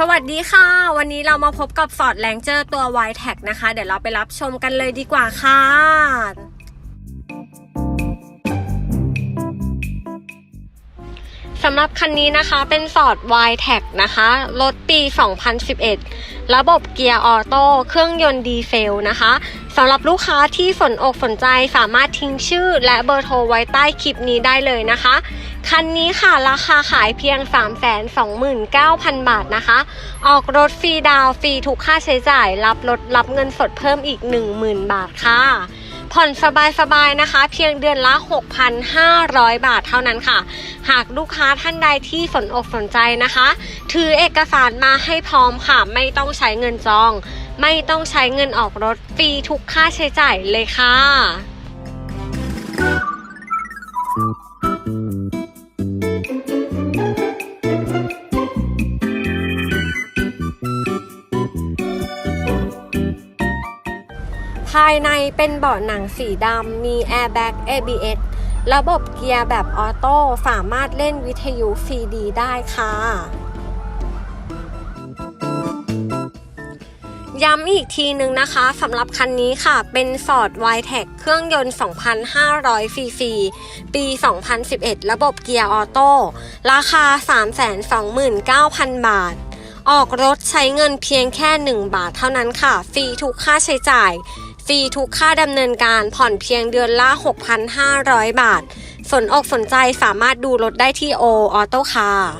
สวัสดีค่ะ วันนี้เรามาพบกับฟอร์ดแรงเจอร์ตัว y t แท็นะคะ เดี๋ยวเราไปรับชมกันเลยดีกว่าค่ะสำหรับคันนี้นะคะเป็น Ford y t e c นะคะ รถปี 2011 ระบบเกียร์ออโต้เครื่องยนต์ดีเซลนะคะสำหรับลูกค้าที่สนอกสนใจสามารถทิ้งชื่อและเบอร์โทรไว้ใต้คลิปนี้ได้เลยนะคะ คันนี้ค่ะราคาขายเพียง 329,000 บาทนะคะ ออกรถฟรีดาวฟรีทุกค่าใช้จ่าย รับรถรับเงินสดเพิ่มอีก 10,000 บาทค่ะ ผ่อนสบายๆนะคะ เพียงเดือนละ 6,500 บาทเท่านั้นค่ะ หากลูกค้าท่านใดที่สนอกสนใจนะคะ ถือเอกสารมาให้พร้อมค่ะ ไม่ต้องใช้เงินจอง ไม่ต้องใช้เงินออกรถฟรีทุกค่าใช้จ่ายเลยค่ะายในเป็นเบาะหนังสีดำ มีแอร์แบ็ก ABS ระบบเกียร์แบบออโต้ สามารถเล่นวิทยุ CD ได้ค่ะ ย้ำอีกทีนึงนะคะสำหรับคันนี้ค่ะ เป็น Ford w i t e c เครื่องยนต์ 2,500 ซีซี ปี 2011 ระบบเกียร์ออโต้ ราคา 329,000 บาทออกรถใช้เงินเพียงแค่ 1 บาทเท่านั้นค่ะ ฟรีทุกค่าใช้จ่าย ฟรีทุกค่าดำเนินการผ่อนเพียงเดือนละ 6,500 บาท สนอกสนใจสามารถดูรถได้ที่โอออโต้คาร์